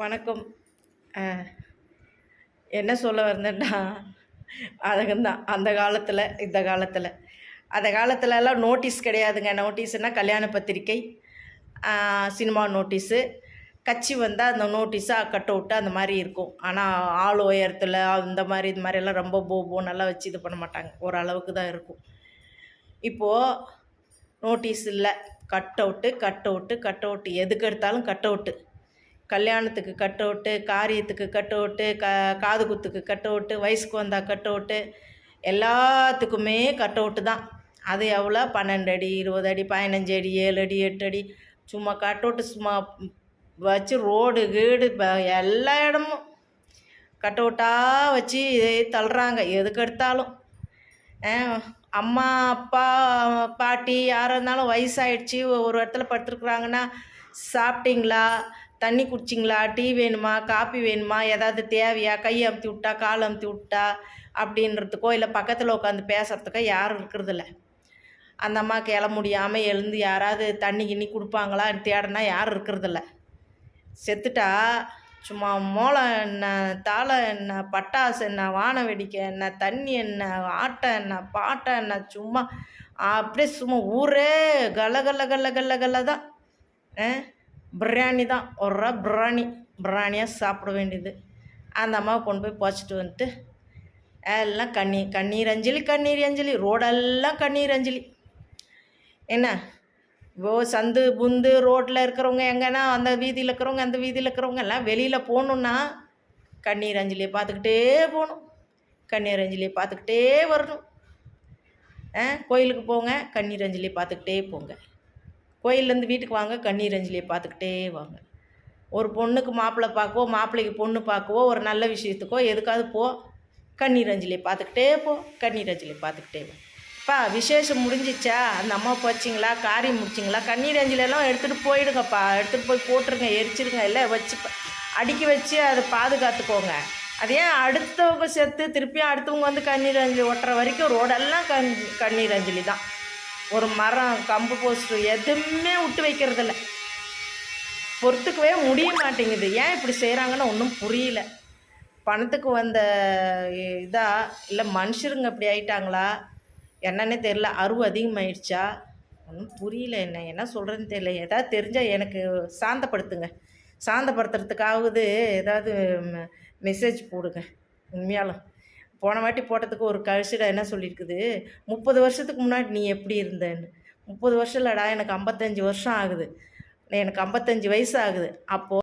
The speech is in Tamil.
வணக்கம். என்ன சொல்ல வந்தேன்னா அதுக்குந்தான் அந்த காலத்தில் இந்த காலத்தில். அந்த காலத்துலலாம் நோட்டீஸ் கிடையாதுங்க. நோட்டீஸ்னால் கல்யாண பத்திரிக்கை சினிமா நோட்டீஸு கட்சி வந்தால் அந்த நோட்டீஸாக கட் அவுட்டு அந்த மாதிரி இருக்கும். ஆனால் ஆள் உயரத்தில் அந்த மாதிரி இது மாதிரியெல்லாம் ரொம்ப போ போனெல்லாம் வச்சு இது பண்ண மாட்டாங்க. ஓரளவுக்கு தான் இருக்கும். இப்போது நோட்டீஸ் இல்லை. Cut out cut out cut out எதுக்கு எடுத்தாலும் கட் அவுட்டு கல்யாணத்துக்கு கட் அவுட்டு காரியத்துக்கு கட் அவுட்டு க காது குத்துக்கு கட் அவுட்டு வயசுக்கு வந்தால் கட் அவுட்டு எல்லாத்துக்குமே கட் அவுட்டு தான். அது எவ்வளோ? பன்னெண்டு அடி இருபது அடி பதினஞ்சு அடி ஏழு அடி எட்டு அடி. சும்மா கட் அவுட்டு சும்மா வச்சு ரோடு கீடு ப- எல்லா இடமும் கட் அவுட்டாக வச்சு தள்ளுறாங்க. எதுக்கு எடுத்தாலும். அம்மா அப்பா பாட்டி யாராக இருந்தாலும் வயசாயிடுச்சு. ஒரு இடத்துல படுத்துருக்குறாங்கன்னா சாப்பிட்டீங்களா? தண்ணி குடிச்சிங்களா? டீ வேணுமா? காப்பி வேணுமா? ஏதாவது தேவையா? கை அமுத்தி விட்டா கால் அமுத்தி விட்டா? அப்படின்றதுக்கோ இல்லை பக்கத்தில் உட்காந்து பேசுகிறதுக்கோ யாரும் இருக்கிறதில்ல. அந்த அம்மாவுக்கு எழ முடியாமல் எழுந்து யாராவது தண்ணி கிண்ணி கொடுப்பாங்களான்னு தேடனா யாரும் இருக்கிறதில்ல. செத்துட்டா சும்மா மோளம் என்ன தாளை என்ன பட்டாசு என்ன வான வெடிக்கை என்ன தண்ணி என்ன ஆட்டை என்ன பாட்டை என்ன சும்மா அப்படியே சும்மா ஊரே கல கல கல கல கல தான் ஆ? பிரியாணி தான். ஒரு பிரியாணி. பிரியாணியாக சாப்பிட வேண்டியது. அந்த அம்மாவை கொண்டு போய் போச்சுட்டு வந்துட்டு எல்லாம் கண்ணீர் கண்ணீர் அஞ்சலி கண்ணீர் அஞ்சலி ரோடெல்லாம் கண்ணீர் அஞ்சலி. என்ன? ஓ சந்து புந்து ரோட்டில் இருக்கிறவங்க எங்கன்னா அந்த வீதியில் இருக்கிறவங்க அந்த வீதியில் இருக்கிறவங்க எல்லாம் வெளியில் போகணுன்னா கண்ணீர் அஞ்சலியை பார்த்துக்கிட்டே போகணும். கண்ணீர் அஞ்சலியை பார்த்துக்கிட்டே வரணும். ஆ கோயிலுக்கு போங்க கண்ணீர் அஞ்சலியை பார்த்துக்கிட்டே போங்க. கோயிலேருந்து வீட்டுக்கு வாங்க கண்ணீர் அஞ்சலியை பார்த்துக்கிட்டே வாங்க. ஒரு பொண்ணுக்கு மாப்பிள்ளை பார்க்கவோ மாப்பிள்ளைக்கு பொண்ணு பார்க்கவோ ஒரு நல்ல விஷயத்துக்கோ எதுக்காவது போ. கண்ணீர் அஞ்சலியை பார்த்துக்கிட்டே போ கண்ணீர் அஞ்சலியை பார்த்துக்கிட்டே வா. பா விசேஷம் முடிஞ்சிச்சா? அந்த அம்மா போச்சிங்களா? காரியம் முடிச்சிங்களா? கண்ணீர் அஞ்சலியெல்லாம் எடுத்துகிட்டு போயிடுங்கப்பா. எடுத்துகிட்டு போய் போட்டுருங்க எரிச்சிருங்க இல்லை வச்சு அடுக்கி வச்சு அதை பாதுகாத்துக்கோங்க. அதே அடுத்தவங்க செத்து திருப்பியும் அடுத்தவங்க வந்து கண்ணீர் அஞ்சலி ஒட்டுற வரைக்கும் ரோடெல்லாம் கண் கண்ணீர் அஞ்சலி தான். ஒரு மரம் கம்பு போஸ்ட்டு எதுவுமே விட்டு வைக்கிறதில்ல. பொறுத்துக்கவே முடிய மாட்டேங்குது. ஏன் இப்படி செய்கிறாங்கன்னு ஒன்றும் புரியல. பணத்துக்கு வந்த இதா இல்லை மனுஷருங்க இப்படி ஆயிட்டாங்களா? என்னன்னே தெரில அருவு அதிகமாயிடுச்சா? ஒன்றும் புரியல. என்ன என்ன சொல்கிறதுன்னு தெரியல. ஏதாவது தெரிஞ்சால் எனக்கு சாந்தப்படுத்துங்க. சாந்தப்படுத்துறதுக்காவது ஏதாவது மெசேஜ் போடுங்க. உண்மையாலும். போன வாட்டி போட்டதுக்கு ஒரு கழிச்சிட என்ன சொல்லியிருக்குது? முப்பது வருஷத்துக்கு முன்னாடி நீ எப்படி இருந்தேன்னு. முப்பது வருஷம் இல்லைடா எனக்கு ஐம்பத்தஞ்சு வருஷம் ஆகுது. எனக்கு ஐம்பத்தஞ்சு வயசு ஆகுது. அப்போது